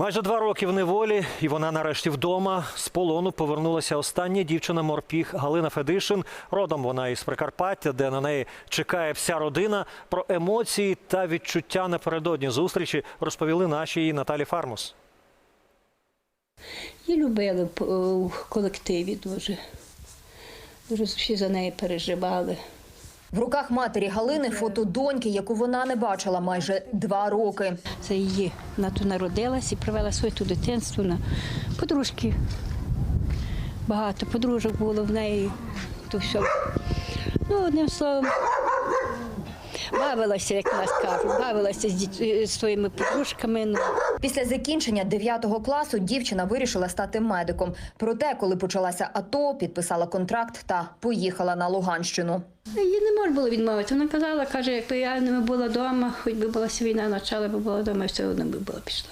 Майже два роки в неволі, і вона нарешті вдома. З полону повернулася остання дівчина морпіг Галина Федишин. Родом вона із Прикарпаття, де на неї чекає вся родина. Про емоції та відчуття напередодні зустрічі розповіли наші Наталі Фармус. Її любили п- у колективі дуже. Дуже всі за неї переживали. В руках матері Галини фото доньки, яку вона не бачила майже два роки. Це її вона тут народилась і провела своє ту дитинство на подружки. Багато подружок було в неї. То все. Ну, одним словом, бавилася, як нас кажуть, бавилася з, з своїми подружками. Ну. Після закінчення 9 класу дівчина вирішила стати медиком. Проте, коли почалася АТО, підписала контракт та поїхала на Луганщину. Її не можна було відмовити. Вона казала, каже, якби я не була вдома, хоч би була війна, почала би була вдома, і все одно би була пішла.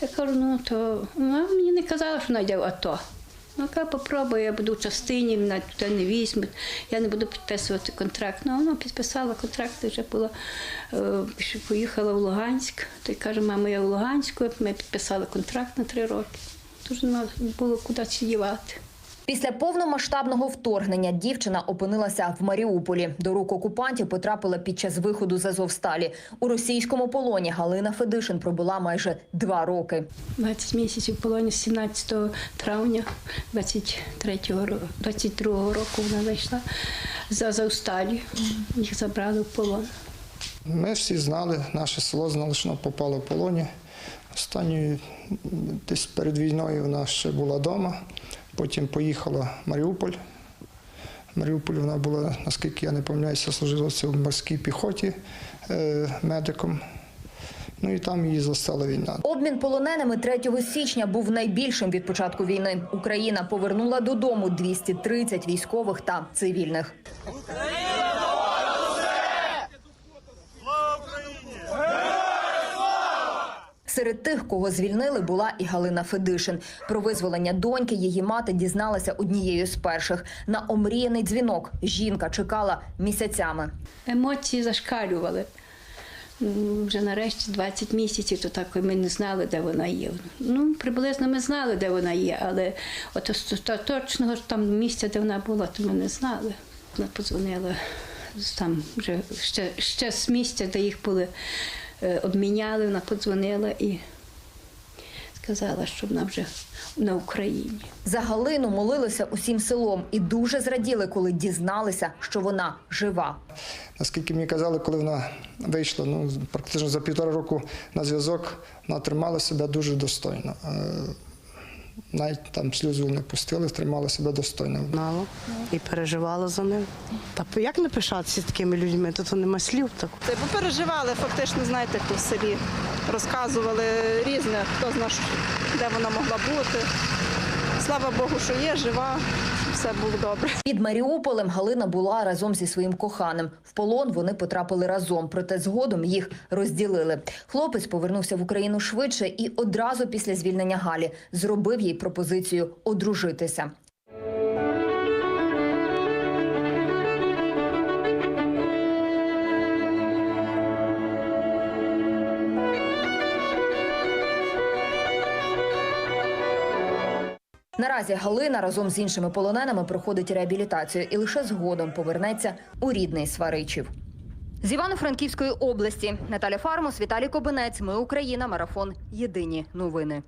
Я кажу, ну то вона мені не казала, що вона йде в АТО. Ну, яка попробую, я буду в частині, мене туди не візьмуть, я не буду підписувати контракт. Ну, вона підписала контракт, вже була, е, поїхала в Луганськ. То й каже, мама, я в Луганську, ми підписали контракт на три роки. Тож не було куди дівати. Після повномасштабного вторгнення дівчина опинилася в Маріуполі. До рук окупантів потрапила під час виходу з Азовсталі. У російському полоні Галина Федишин пробула майже два роки. 20 місяців в полоні з 17 травня 23 року, 22 року вона зайшла з Азовсталі. Їх забрали в полон. Ми всі знали, наше село знало, що вона попала в полоні. Останньою десь перед війною вона ще була вдома, потім поїхала в Маріуполь. В Маріуполі вона була, наскільки я не помиляюся, служила в морській піхоті е, медиком. Ну і там її застала війна. Обмін полоненими 3 січня був найбільшим від початку війни. Україна повернула додому 230 військових та цивільних. Серед тих, кого звільнили, була і Галина Федишин. Про визволення доньки її мати дізналася однією з перших. На омріяний дзвінок жінка чекала місяцями. Емоції зашкалювали. Вже нарешті 20 місяців, то так ми не знали, де вона є. Ну, приблизно ми знали, де вона є, але от остаточного там місця, де вона була, то ми не знали. Вона подзвонила там вже ще, ще з місця, де їх були обміняли, вона подзвонила і сказала, що вона вже на Україні. За Галину молилися усім селом і дуже зраділи, коли дізналися, що вона жива. Наскільки мені казали, коли вона вийшла, ну практично за півтора року на зв'язок, вона тримала себе дуже достойно. Навіть там сльозу не пустили, тримала себе достойно. знала і переживала за ним. Та як не пишатися такими людьми? Тут нема слів так. Це бо переживали, фактично, знаєте, хто в селі розказували різне, хто знає, де вона могла бути. Слава Богу, що є, жива, все було добре. Під Маріуполем Галина була разом зі своїм коханим. В полон вони потрапили разом, проте згодом їх розділили. Хлопець повернувся в Україну швидше і одразу після звільнення Галі зробив їй пропозицію одружитися. Наразі Галина разом з іншими полоненими проходить реабілітацію і лише згодом повернеться у рідний Сваричів. З Івано-Франківської області Наталя Фармус, Віталій Кобинець. Ми Україна. Марафон. Єдині новини.